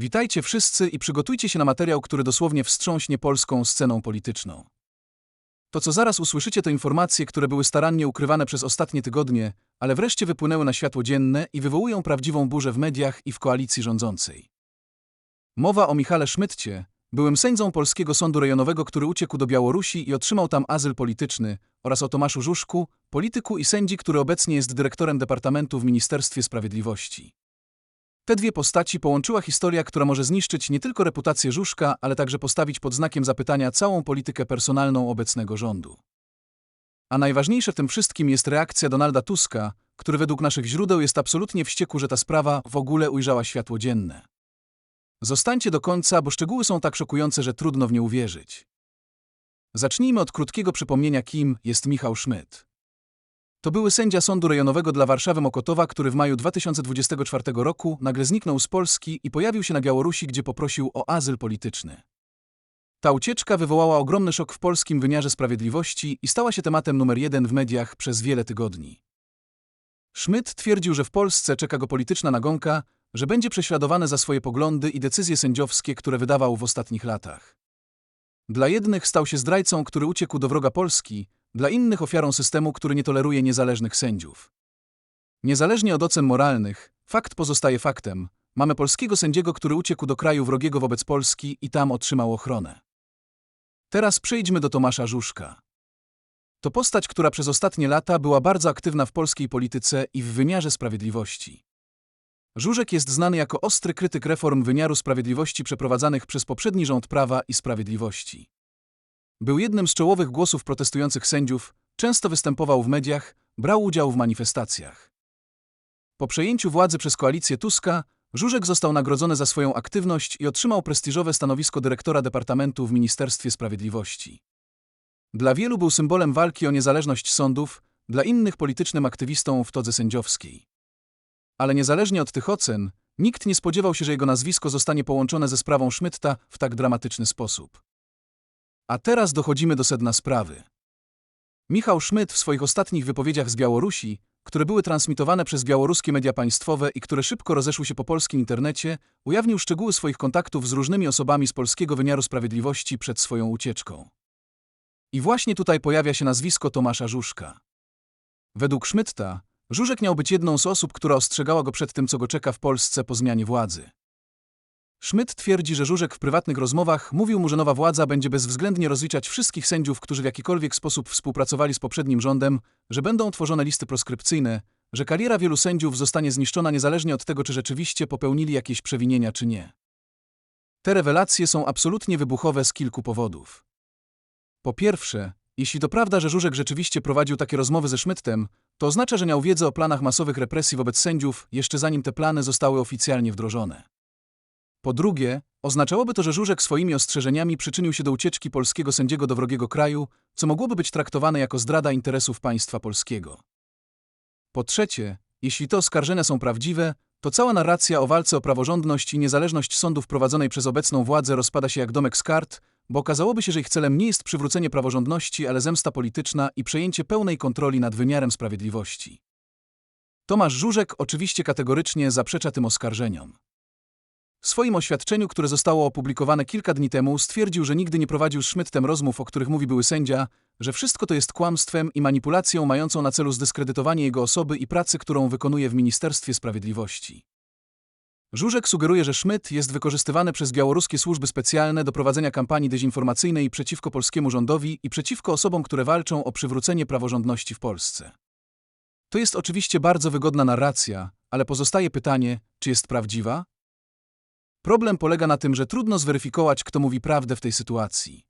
Witajcie wszyscy i przygotujcie się na materiał, który dosłownie wstrząśnie polską sceną polityczną. To, co zaraz usłyszycie, to informacje, które były starannie ukrywane przez ostatnie tygodnie, ale wreszcie wypłynęły na światło dzienne i wywołują prawdziwą burzę w mediach i w koalicji rządzącej. Mowa o Michale Szmytcie, byłym sędzią Polskiego Sądu Rejonowego, który uciekł do Białorusi i otrzymał tam azyl polityczny, oraz o Tomaszu Żuszku, polityku i sędzi, który obecnie jest dyrektorem Departamentu w Ministerstwie Sprawiedliwości. Te dwie postaci połączyła historia, która może zniszczyć nie tylko reputację Żuszka, ale także postawić pod znakiem zapytania całą politykę personalną obecnego rządu. A najważniejsze w tym wszystkim jest reakcja Donalda Tuska, który według naszych źródeł jest absolutnie wściekły, że ta sprawa w ogóle ujrzała światło dzienne. Zostańcie do końca, bo szczegóły są tak szokujące, że trudno w nie uwierzyć. Zacznijmy od krótkiego przypomnienia, kim jest Michał Szmyt. To były sędzia Sądu Rejonowego dla Warszawy Mokotowa, który w maju 2024 roku nagle zniknął z Polski i pojawił się na Białorusi, gdzie poprosił o azyl polityczny. Ta ucieczka wywołała ogromny szok w polskim wymiarze sprawiedliwości i stała się tematem numer jeden w mediach przez wiele tygodni. Szmyt twierdził, że w Polsce czeka go polityczna nagonka, że będzie prześladowany za swoje poglądy i decyzje sędziowskie, które wydawał w ostatnich latach. Dla jednych stał się zdrajcą, który uciekł do wroga Polski, dla innych ofiarą systemu, który nie toleruje niezależnych sędziów. Niezależnie od ocen moralnych, fakt pozostaje faktem. Mamy polskiego sędziego, który uciekł do kraju wrogiego wobec Polski i tam otrzymał ochronę. Teraz przejdźmy do Tomasza Żuszka. To postać, która przez ostatnie lata była bardzo aktywna w polskiej polityce i w wymiarze sprawiedliwości. Żużek jest znany jako ostry krytyk reform wymiaru sprawiedliwości przeprowadzanych przez poprzedni rząd Prawa i Sprawiedliwości. Był jednym z czołowych głosów protestujących sędziów, często występował w mediach, brał udział w manifestacjach. Po przejęciu władzy przez koalicję Tuska, Żużek został nagrodzony za swoją aktywność i otrzymał prestiżowe stanowisko dyrektora Departamentu w Ministerstwie Sprawiedliwości. Dla wielu był symbolem walki o niezależność sądów, dla innych politycznym aktywistą w todze sędziowskiej. Ale niezależnie od tych ocen, nikt nie spodziewał się, że jego nazwisko zostanie połączone ze sprawą Szmytta w tak dramatyczny sposób. A teraz dochodzimy do sedna sprawy. Michał Szmyt w swoich ostatnich wypowiedziach z Białorusi, które były transmitowane przez białoruskie media państwowe i które szybko rozeszły się po polskim internecie, ujawnił szczegóły swoich kontaktów z różnymi osobami z polskiego wymiaru sprawiedliwości przed swoją ucieczką. I właśnie tutaj pojawia się nazwisko Tomasza Żuszka. Według Szmytta, Żużek miał być jedną z osób, która ostrzegała go przed tym, co go czeka w Polsce po zmianie władzy. Szmyt twierdzi, że Żużek w prywatnych rozmowach mówił mu, że nowa władza będzie bezwzględnie rozliczać wszystkich sędziów, którzy w jakikolwiek sposób współpracowali z poprzednim rządem, że będą tworzone listy proskrypcyjne, że kariera wielu sędziów zostanie zniszczona niezależnie od tego, czy rzeczywiście popełnili jakieś przewinienia, czy nie. Te rewelacje są absolutnie wybuchowe z kilku powodów. Po pierwsze, jeśli to prawda, że Żużek rzeczywiście prowadził takie rozmowy ze Szmytem, to oznacza, że miał wiedzę o planach masowych represji wobec sędziów, jeszcze zanim te plany zostały oficjalnie wdrożone. Po drugie, oznaczałoby to, że Żużek swoimi ostrzeżeniami przyczynił się do ucieczki polskiego sędziego do wrogiego kraju, co mogłoby być traktowane jako zdrada interesów państwa polskiego. Po trzecie, jeśli te oskarżenia są prawdziwe, to cała narracja o walce o praworządność i niezależność sądów prowadzonej przez obecną władzę rozpada się jak domek z kart, bo okazałoby się, że ich celem nie jest przywrócenie praworządności, ale zemsta polityczna i przejęcie pełnej kontroli nad wymiarem sprawiedliwości. Tomasz Żużek oczywiście kategorycznie zaprzecza tym oskarżeniom. W swoim oświadczeniu, które zostało opublikowane kilka dni temu, stwierdził, że nigdy nie prowadził z Szmytem rozmów, o których mówi były sędzia, że wszystko to jest kłamstwem i manipulacją mającą na celu zdyskredytowanie jego osoby i pracy, którą wykonuje w Ministerstwie Sprawiedliwości. Żużek sugeruje, że Szmyt jest wykorzystywany przez białoruskie służby specjalne do prowadzenia kampanii dezinformacyjnej przeciwko polskiemu rządowi i przeciwko osobom, które walczą o przywrócenie praworządności w Polsce. To jest oczywiście bardzo wygodna narracja, ale pozostaje pytanie, czy jest prawdziwa? Problem polega na tym, że trudno zweryfikować, kto mówi prawdę w tej sytuacji.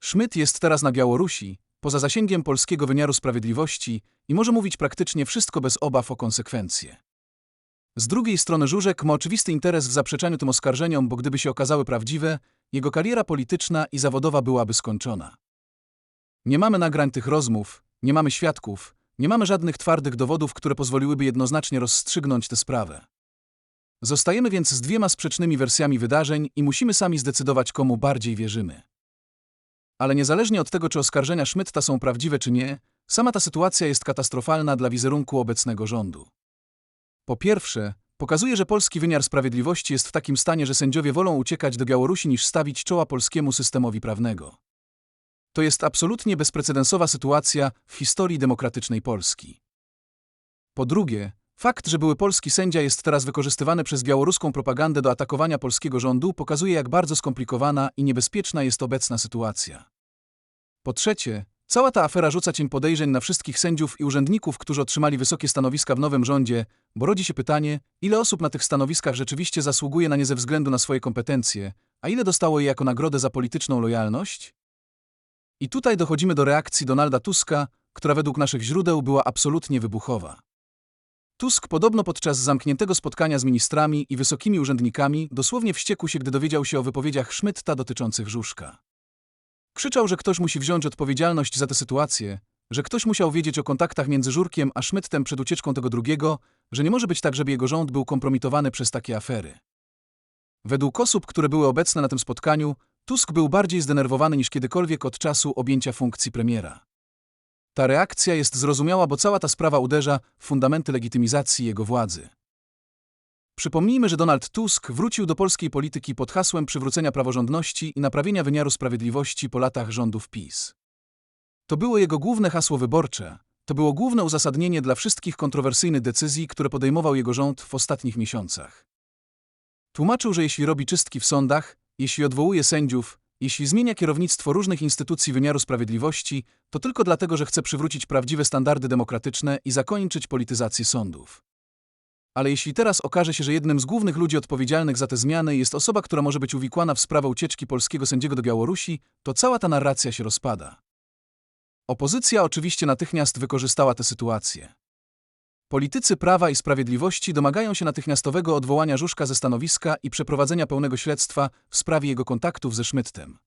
Szmyt jest teraz na Białorusi, poza zasięgiem polskiego wymiaru sprawiedliwości i może mówić praktycznie wszystko bez obaw o konsekwencje. Z drugiej strony Żużek ma oczywisty interes w zaprzeczaniu tym oskarżeniom, bo gdyby się okazały prawdziwe, jego kariera polityczna i zawodowa byłaby skończona. Nie mamy nagrań tych rozmów, nie mamy świadków, nie mamy żadnych twardych dowodów, które pozwoliłyby jednoznacznie rozstrzygnąć tę sprawę. Zostajemy więc z dwiema sprzecznymi wersjami wydarzeń i musimy sami zdecydować, komu bardziej wierzymy. Ale niezależnie od tego, czy oskarżenia Szmytta są prawdziwe czy nie, sama ta sytuacja jest katastrofalna dla wizerunku obecnego rządu. Po pierwsze, pokazuje, że polski wymiar sprawiedliwości jest w takim stanie, że sędziowie wolą uciekać do Białorusi niż stawić czoła polskiemu systemowi prawnego. To jest absolutnie bezprecedensowa sytuacja w historii demokratycznej Polski. Po drugie, fakt, że były polski sędzia jest teraz wykorzystywany przez białoruską propagandę do atakowania polskiego rządu, pokazuje, jak bardzo skomplikowana i niebezpieczna jest obecna sytuacja. Po trzecie, cała ta afera rzuca cień podejrzeń na wszystkich sędziów i urzędników, którzy otrzymali wysokie stanowiska w nowym rządzie, bo rodzi się pytanie, ile osób na tych stanowiskach rzeczywiście zasługuje na nie ze względu na swoje kompetencje, a ile dostało je jako nagrodę za polityczną lojalność? I tutaj dochodzimy do reakcji Donalda Tuska, która według naszych źródeł była absolutnie wybuchowa. Tusk podobno podczas zamkniętego spotkania z ministrami i wysokimi urzędnikami dosłownie wściekł się, gdy dowiedział się o wypowiedziach Szmytta dotyczących Żuszka. Krzyczał, że ktoś musi wziąć odpowiedzialność za tę sytuację, że ktoś musiał wiedzieć o kontaktach między Żurkiem a Szmyttem przed ucieczką tego drugiego, że nie może być tak, żeby jego rząd był kompromitowany przez takie afery. Według osób, które były obecne na tym spotkaniu, Tusk był bardziej zdenerwowany niż kiedykolwiek od czasu objęcia funkcji premiera. Ta reakcja jest zrozumiała, bo cała ta sprawa uderza w fundamenty legitymizacji jego władzy. Przypomnijmy, że Donald Tusk wrócił do polskiej polityki pod hasłem przywrócenia praworządności i naprawienia wymiaru sprawiedliwości po latach rządów PiS. To było jego główne hasło wyborcze, to było główne uzasadnienie dla wszystkich kontrowersyjnych decyzji, które podejmował jego rząd w ostatnich miesiącach. Tłumaczył, że jeśli robi czystki w sądach, jeśli odwołuje sędziów, jeśli zmienia kierownictwo różnych instytucji wymiaru sprawiedliwości, to tylko dlatego, że chce przywrócić prawdziwe standardy demokratyczne i zakończyć polityzację sądów. Ale jeśli teraz okaże się, że jednym z głównych ludzi odpowiedzialnych za te zmiany jest osoba, która może być uwikłana w sprawę ucieczki polskiego sędziego do Białorusi, to cała ta narracja się rozpada. Opozycja oczywiście natychmiast wykorzystała tę sytuację. Politycy Prawa i Sprawiedliwości domagają się natychmiastowego odwołania Żuszka ze stanowiska i przeprowadzenia pełnego śledztwa w sprawie jego kontaktów ze Szmyttem.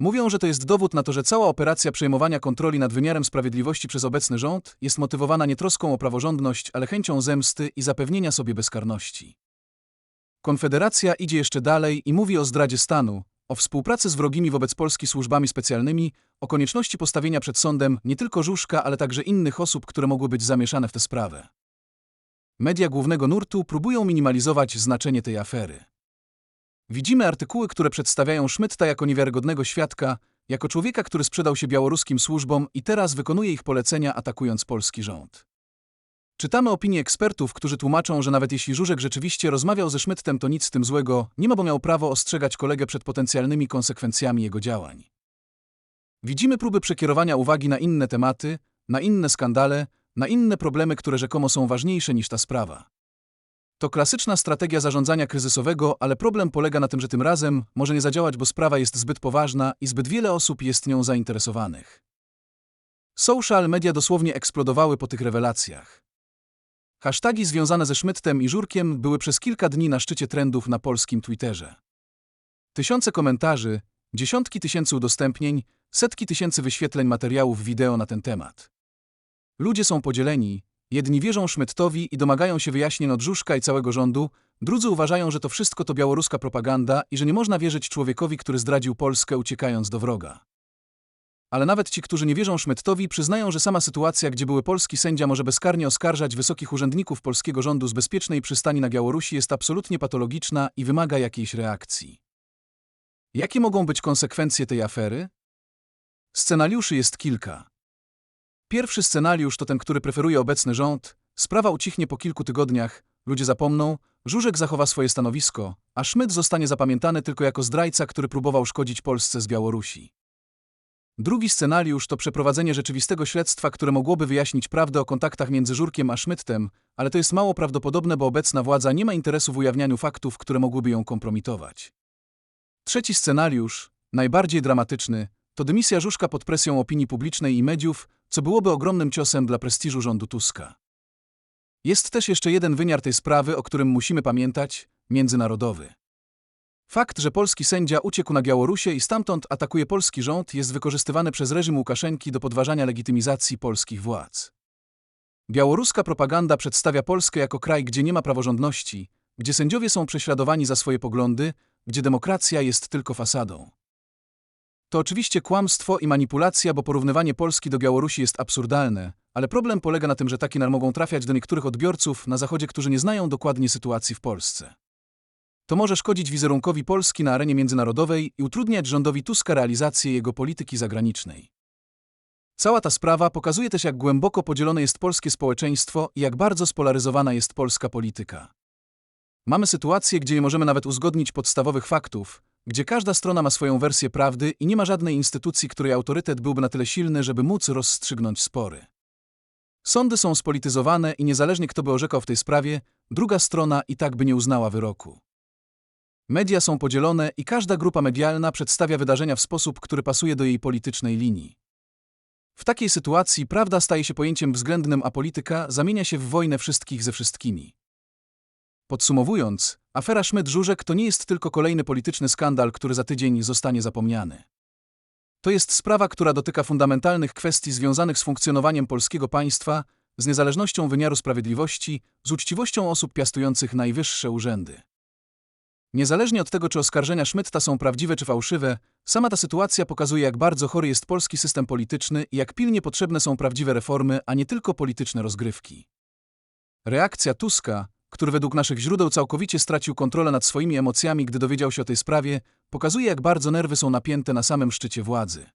Mówią, że to jest dowód na to, że cała operacja przejmowania kontroli nad wymiarem sprawiedliwości przez obecny rząd jest motywowana nie troską o praworządność, ale chęcią zemsty i zapewnienia sobie bezkarności. Konfederacja idzie jeszcze dalej i mówi o zdradzie stanu, o współpracy z wrogimi wobec Polski służbami specjalnymi, o konieczności postawienia przed sądem nie tylko Żuszka, ale także innych osób, które mogły być zamieszane w tę sprawę. Media głównego nurtu próbują minimalizować znaczenie tej afery. Widzimy artykuły, które przedstawiają Szmytta jako niewiarygodnego świadka, jako człowieka, który sprzedał się białoruskim służbom i teraz wykonuje ich polecenia, atakując polski rząd. Czytamy opinie ekspertów, którzy tłumaczą, że nawet jeśli Żużek rzeczywiście rozmawiał ze Szmyttem, to nic z tym złego, nie ma, bo miał prawo ostrzegać kolegę przed potencjalnymi konsekwencjami jego działań. Widzimy próby przekierowania uwagi na inne tematy, na inne skandale, na inne problemy, które rzekomo są ważniejsze niż ta sprawa. To klasyczna strategia zarządzania kryzysowego, ale problem polega na tym, że tym razem może nie zadziałać, bo sprawa jest zbyt poważna i zbyt wiele osób jest nią zainteresowanych. Social media dosłownie eksplodowały po tych rewelacjach. Hasztagi związane ze Szmyttem i Żurkiem były przez kilka dni na szczycie trendów na polskim Twitterze. Tysiące komentarzy, dziesiątki tysięcy udostępnień, setki tysięcy wyświetleń materiałów wideo na ten temat. Ludzie są podzieleni, jedni wierzą Szmyttowi i domagają się wyjaśnień od Żuszka i całego rządu, drudzy uważają, że to wszystko to białoruska propaganda i że nie można wierzyć człowiekowi, który zdradził Polskę uciekając do wroga. Ale nawet ci, którzy nie wierzą Szmyttowi, przyznają, że sama sytuacja, gdzie były polski sędzia może bezkarnie oskarżać wysokich urzędników polskiego rządu z bezpiecznej przystani na Białorusi jest absolutnie patologiczna i wymaga jakiejś reakcji. Jakie mogą być konsekwencje tej afery? Scenariuszy jest kilka. Pierwszy scenariusz to ten, który preferuje obecny rząd. Sprawa ucichnie po kilku tygodniach, ludzie zapomną, Żużek zachowa swoje stanowisko, a Szmyt zostanie zapamiętany tylko jako zdrajca, który próbował szkodzić Polsce z Białorusi. Drugi scenariusz to przeprowadzenie rzeczywistego śledztwa, które mogłoby wyjaśnić prawdę o kontaktach między Żurkiem a Szmyttem, ale to jest mało prawdopodobne, bo obecna władza nie ma interesu w ujawnianiu faktów, które mogłyby ją kompromitować. Trzeci scenariusz, najbardziej dramatyczny, to dymisja Żuszka pod presją opinii publicznej i mediów, co byłoby ogromnym ciosem dla prestiżu rządu Tuska. Jest też jeszcze jeden wymiar tej sprawy, o którym musimy pamiętać międzynarodowy. Fakt, że polski sędzia uciekł na Białorusię i stamtąd atakuje polski rząd, jest wykorzystywany przez reżim Łukaszenki do podważania legitymizacji polskich władz. Białoruska propaganda przedstawia Polskę jako kraj, gdzie nie ma praworządności, gdzie sędziowie są prześladowani za swoje poglądy, gdzie demokracja jest tylko fasadą. To oczywiście kłamstwo i manipulacja, bo porównywanie Polski do Białorusi jest absurdalne, ale problem polega na tym, że takie nar mogą trafiać do niektórych odbiorców na Zachodzie, którzy nie znają dokładnie sytuacji w Polsce. To może szkodzić wizerunkowi Polski na arenie międzynarodowej i utrudniać rządowi Tuska realizację jego polityki zagranicznej. Cała ta sprawa pokazuje też, jak głęboko podzielone jest polskie społeczeństwo i jak bardzo spolaryzowana jest polska polityka. Mamy sytuację, gdzie nie możemy nawet uzgodnić podstawowych faktów, gdzie każda strona ma swoją wersję prawdy i nie ma żadnej instytucji, której autorytet byłby na tyle silny, żeby móc rozstrzygnąć spory. Sądy są spolityzowane i niezależnie kto by orzekał w tej sprawie, druga strona i tak by nie uznała wyroku. Media są podzielone i każda grupa medialna przedstawia wydarzenia w sposób, który pasuje do jej politycznej linii. W takiej sytuacji prawda staje się pojęciem względnym, a polityka zamienia się w wojnę wszystkich ze wszystkimi. Podsumowując, afera Szmyt-Żużek to nie jest tylko kolejny polityczny skandal, który za tydzień zostanie zapomniany. To jest sprawa, która dotyka fundamentalnych kwestii związanych z funkcjonowaniem polskiego państwa, z niezależnością wymiaru sprawiedliwości, z uczciwością osób piastujących najwyższe urzędy. Niezależnie od tego, czy oskarżenia Szmytta są prawdziwe czy fałszywe, sama ta sytuacja pokazuje, jak bardzo chory jest polski system polityczny i jak pilnie potrzebne są prawdziwe reformy, a nie tylko polityczne rozgrywki. Reakcja Tuska, który według naszych źródeł całkowicie stracił kontrolę nad swoimi emocjami, gdy dowiedział się o tej sprawie, pokazuje, jak bardzo nerwy są napięte na samym szczycie władzy.